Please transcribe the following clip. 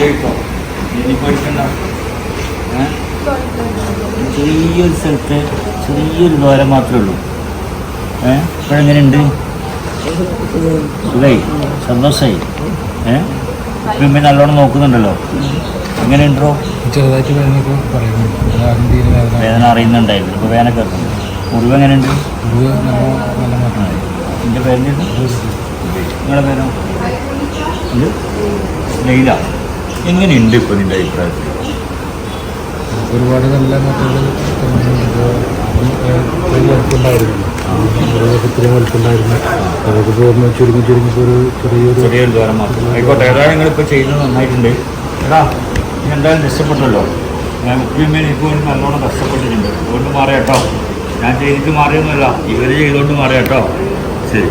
ഏ? ചെറിയൊരു സ്ഥലത്ത് ചെറിയൊരു ദ്വാരം മാത്രമേ ഉള്ളൂ. ഏ? ഇപ്പോഴെങ്ങനെയുണ്ട് സുഖായി? സന്തോഷമായി ഏ? ഇപ്പം നല്ലോണം നോക്കുന്നുണ്ടല്ലോ. എങ്ങനെയുണ്ടോ? ചെറുതായിട്ട് പറയുന്നുണ്ട്. വേദന. അറിയുന്നുണ്ടായിരുന്നു. ഇപ്പോൾ വേദന കേൾക്കുന്നു. മുറിവ് എങ്ങനെയുണ്ട്? നല്ല എന്റെ പേര് നിങ്ങളുടെ പേരോ? ഇത്? ലൈല. എങ്ങനെയുണ്ട് ഇപ്പോൾ നിന്റെ അഭിപ്രായത്തിൽ ഒരുപാട് നല്ല മാറ്റങ്ങൾ വലുപ്പുണ്ടായിരുന്നു. ഇത്രയും വലുപ്പുണ്ടായിരുന്നു. നമുക്ക് പോകുമ്പോൾ ചുരുങ്ങി ചുരുങ്ങി ഒരു ചെറിയൊരു ചെറിയൊരു ദ്വാരം മാത്രം. ആയിക്കോട്ടെ ഏതായാലും നിങ്ങളിപ്പോൾ ചെയ്യുന്നത് നന്നായിട്ടുണ്ട്. എടാ ഞാൻ എന്തായാലും രക്ഷപ്പെട്ടല്ലോ. ഞാൻ ഉപ്പിയമ്മ ഇപ്പോൾ നല്ലോണം കഷ്ടപ്പെട്ടിട്ടുണ്ട്. അതുകൊണ്ട് മാറിയാട്ടോ ഞാൻ ചെയ്തിട്ട് മാറിയൊന്നുമല്ല. ഇവർ ചെയ്തുകൊണ്ട് മാറിയാട്ടോ ശരി.